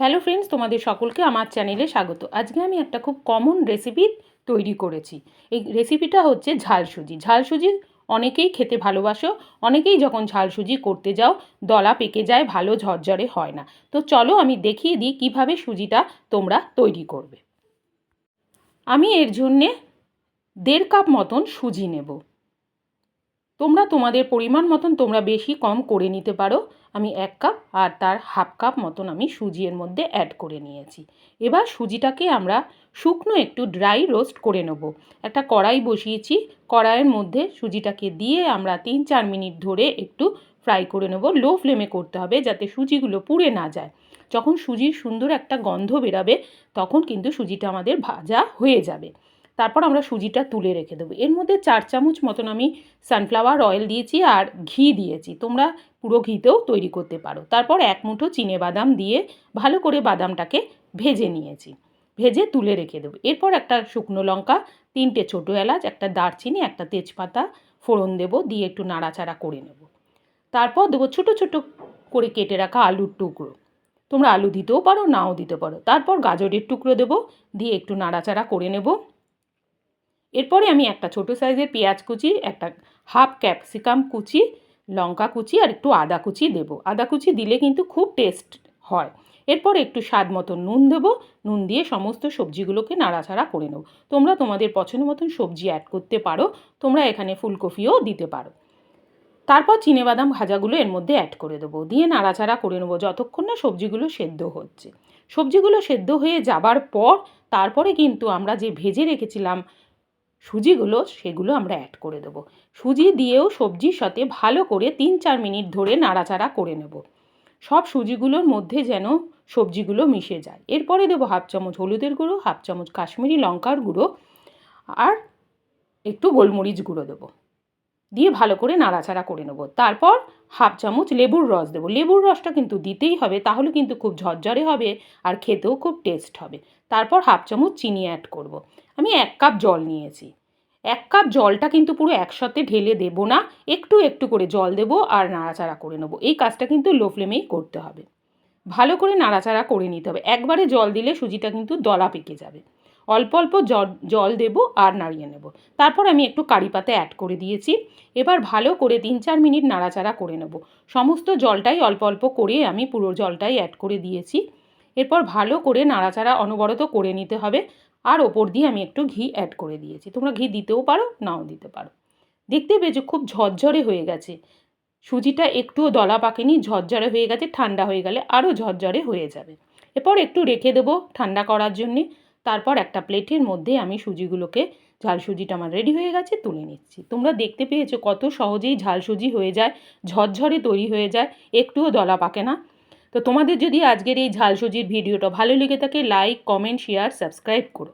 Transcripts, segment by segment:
Hello friends তোমাদের সকলকে আমার চ্যানেলে স্বাগত। আজকে আমি একটা খুব কমন রেসিপি তৈরি করেছি। এই রেসিপিটা হচ্ছে ঝাল সুজি। ঝাল সুজি অনেকেই খেতে ভালোবাসো, অনেকেই যখন ঝাল সুজি করতে যাও, দলা পেকে যায়, ভালো ঝরঝরে হয় না। তো চলো আমি দেখিয়ে দিই কীভাবে সুজিটা তোমরা তৈরি করবে। আমি এর জন্যে দেড় কাপ মতন সুজি নেব। তোমরা তোমাদের পরিমাণ মতন তোমরা বেশি কম করে নিতে পারো। আমি এক কাপ আর তার হাফ কাপ মতন আমি সুজি এর মধ্যে অ্যাড করে নিয়েছি। এবার সুজিটাকে আমরা শুকনো একটু ড্রাই রোস্ট করে নেব। একটা কড়াই বসিয়েছি। কড়াইয়ের মধ্যে সুজিটাকে দিয়ে আমরা তিন চার মিনিট ধরে একটু ফ্রাই করে নেব। লো ফ্লেমে করতে হবে যাতে সুজিগুলো পুড়ে না যায়। যখন সুজির সুন্দর একটা গন্ধ বেরাবে, তখন কিন্তু সুজিটা আমাদের ভাজা হয়ে যাবে। তারপর আমরা সুজিটা তুলে রেখে দেবো। এর মধ্যে চার চামচ মতন আমি সানফ্লাওয়ার অয়েল দিয়েছি আর ঘি দিয়েছি। তোমরা পুরো ঘিতেও তৈরি করতে পারো। তারপর এক মুঠো চিনে বাদাম দিয়ে ভালো করে বাদামটাকে ভেজে নিয়েছি। ভেজে তুলে রেখে দেবো। এরপর একটা শুকনো লঙ্কা, তিনটে ছোটো এলাচ, একটা দারচিনি, একটা তেজপাতা ফোড়ন দেবো, দিয়ে একটু নাড়াচাড়া করে নেব। তারপর দেবো ছোটো ছোটো করে কেটে রাখা আলুর টুকরো। তোমরা আলু দিতেও পারো, নাও দিতে পারো। তারপর গাজরের টুকরো দেবো, দিয়ে একটু নাড়াচাড়া করে নেব। এরপরে আমি একটা ছোটো সাইজের পেঁয়াজ কুচি, একটা হাফ ক্যাপসিকাম কুচি, লঙ্কা কুচি আর একটু আদা কুচি দেবো। আদা কুচি দিলে কিন্তু খুব টেস্ট হয়। এরপর একটু স্বাদ মতো নুন দেবো। নুন দিয়ে সমস্ত সবজিগুলোকে নাড়াচাড়া করে নেব। তোমরা তোমাদের পছন্দ মতন সবজি অ্যাড করতে পারো। তোমরা এখানে ফুলকপিও দিতে পারো। তারপর চিনেবাদাম ভাজাগুলো এর মধ্যে অ্যাড করে দেবো। দিয়ে নাড়াচাড়া করে নেব যতক্ষণ না সবজিগুলো সেদ্ধ হচ্ছে। সবজিগুলো সেদ্ধ হয়ে যাবার পর, তারপরে কিন্তু আমরা যে ভেজে রেখেছিলাম সুজিগুলো, সেগুলো আমরা অ্যাড করে দেবো। সুজি দিয়েও সবজির সাথে ভালো করে তিন চার মিনিট ধরে নাড়াচাড়া করে নেব। সব সুজিগুলোর মধ্যে যেন সবজিগুলো মিশে যায়। এরপরে দেবো হাফ চামচ হলুদের গুঁড়ো, হাফ চামচ কাশ্মীরি লঙ্কার গুঁড়ো, আর একটু গোলমরিচ গুঁড়ো দেবো। দিয়ে ভালো করে নাড়াচাড়া করে নেব। তারপর হাফ চামচ লেবুর রস দেবো। লেবুর রসটা কিন্তু দিতেই হবে, তাহলে কিন্তু খুব ঝরঝরে হবে আর খেতেও খুব টেস্ট হবে। তারপর হাফ চামচ চিনি অ্যাড করব। আমি এক কাপ জল নিয়েছি। এক কাপ জলটা কিন্তু পুরো একসাথে ঢেলে দেবো না। একটু একটু করে জল দেবো আর নাড়াচাড়া করে নেব। এই কাজটা কিন্তু লো ফ্লেমেই করতে হবে। ভালো করে নাড়াচাড়া করে নিতে হবে। একবারে জল দিলে সুজিটা কিন্তু দলা পেকে যাবে। অল্প অল্প জল দেব আর নাড়িয়ে নেব। তারপর আমি একটু কারি পাতা অ্যাড করে দিয়েছি। এবার ভালো করে তিন চার মিনিট নাড়াচাড়া করে নেব। সমস্ত জলটাই অল্প অল্প করে আমি পুরো জলটাই অ্যাড করে দিয়েছি। এরপর ভালো করে নাড়াচাড়া অনবরত করে নিতে হবে। আর ওপর দিয়ে আমি একটু ঘি অ্যাড করে দিয়েছি। তোমরা ঘি দিতেও পারো, নাও দিতে পারো। দেখতে পেয়েছ খুব ঝরঝরে হয়ে গেছে। সুজিটা একটুও দলা পাকেনি, ঝরঝরে হয়ে গেছে, ঠান্ডা হয়ে গেলে আরও ঝরঝরে হয়ে যাবে। এরপর একটু রেখে দেবো ঠান্ডা করার জন্যে। তারপর একটা প্লেটের মধ্যে আমি সুজিগুলোকে, ঝাল সুজিটা আমার রেডি হয়ে গেছে, তুলে নিচ্ছি। তোমরা দেখতে পেয়েছ কত সহজেই ঝাল সুজি হয়ে যায়, ঝরঝরে তৈরি হয়ে যায়, একটুও দলা পাকে না। তো তোমাদের যদি আজকের এই ঝালসুজির ভিডিওটা ভালো লেগে থাকে লাইক কমেন্ট শেয়ার সাবস্ক্রাইব করো।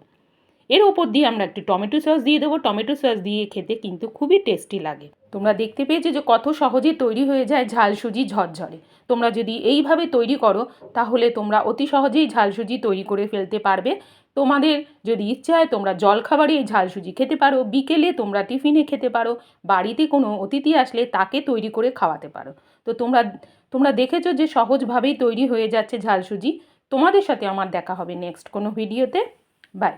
এর ওপর দিয়ে আমরা একটু টমেটো সস দিয়ে দেবো। টমেটো সস দিয়ে খেতে কিন্তু খুবই টেস্টি লাগে। তোমরা দেখতে পেয়েছ যে কত সহজে তৈরি হয়ে যায় ঝাল সুজি ঝরঝরে। তোমরা যদি এইভাবে তৈরি করো, তাহলে তোমরা অতি সহজেই ঝাল সুজি তৈরি করে ফেলতে পারবে। তোমাদের যদি ইচ্ছে হয়, তোমরা জলখাবারে এই ঝাল সুজি খেতে পারো। বিকেলে তোমরা টিফিনে খেতে পারো। বাড়িতে কোনো অতিথি আসলে তাকে তৈরি করে খাওয়াতে পারো। তো তোমরা তোমরা দেখেছ যে সহজভাবেই তৈরি হয়ে যাচ্ছে ঝাল সুজি। তোমাদের সাথে আমার দেখা হবে নেক্সট কোনো ভিডিওতে। বাই।